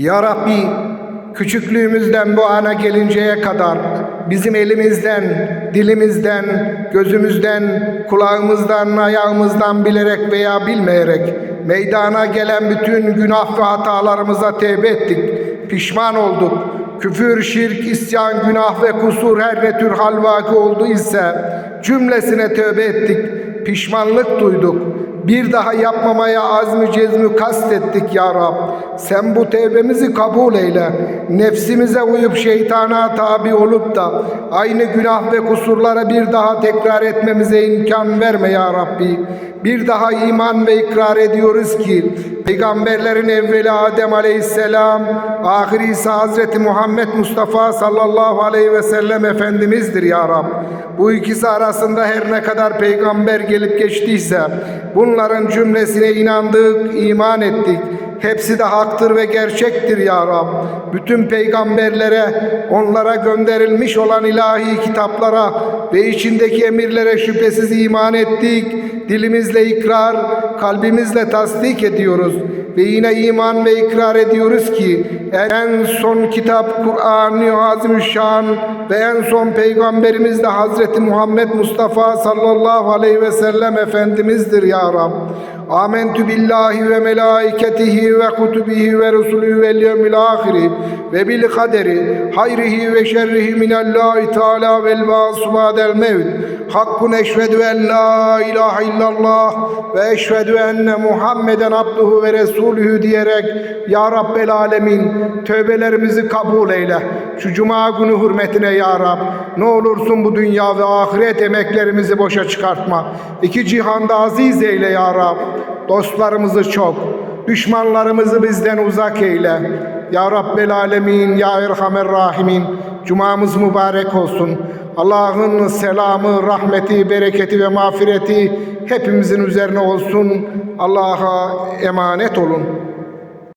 Ya Rabbi küçüklüğümüzden bu ana gelinceye kadar bizim elimizden, dilimizden, gözümüzden, kulağımızdan, ayağımızdan bilerek veya bilmeyerek meydana gelen bütün günah ve hatalarımıza tevbe ettik. Pişman olduk. Küfür, şirk, isyan, günah ve kusur her ne tür hal vaki oldu ise cümlesine tövbe ettik. Pişmanlık duyduk. Bir daha yapmamaya azmü cezmü kastettik ya Rab. Sen bu tevbemizi kabul eyle. Nefsimize uyup şeytana tabi olup da aynı günah ve kusurlara bir daha tekrar etmemize imkan verme ya Rabbi. Bir daha iman ve ikrar ediyoruz ki Peygamberlerin evveli Adem aleyhisselam, ahiri ise Hazreti Muhammed Mustafa sallallahu aleyhi ve sellem Efendimizdir ya Rab. Bu ikisi arasında her ne kadar peygamber gelip geçtiyse bunların cümlesine inandık, iman ettik. Hepsi de haktır ve gerçektir ya Rab. Bütün peygamberlere, onlara gönderilmiş olan ilahi kitaplara ve içindeki emirlere şüphesiz iman ettik. Dilimizle ikrar, kalbimizle tasdik ediyoruz. Ve yine iman ve ikrar ediyoruz ki en son kitap Kur'an-ı Azimüşşan ve en son peygamberimiz de Hazreti Muhammed Mustafa sallallahu aleyhi ve sellem Efendimizdir ya Rab. Amentu billahi ve melaiketihi ve kutubihi ve rusulihi vel yevmil ahiri ve bil kaderi hayrihi ve şerrihi minallahi teala vel ba'su ba'del mevt. Hakkun eşvedü en la ilahe illallah ve eşvedü enne Muhammeden abduhu ve resulühü diyerek Ya Rabbel alemin tövbelerimizi kabul eyle. Şu cuma günü hürmetine Ya Rab ne olursun bu dünya ve ahiret emeklerimizi boşa çıkartma. İki cihanda aziz eyle Ya Rab. Dostlarımızı çok, düşmanlarımızı bizden uzak eyle. Ya Rabbel Alemin, Ya Erhamer Rahimin, Cumamız mübarek olsun. Allah'ın selamı, rahmeti, bereketi ve mağfireti hepimizin üzerine olsun. Allah'a emanet olun.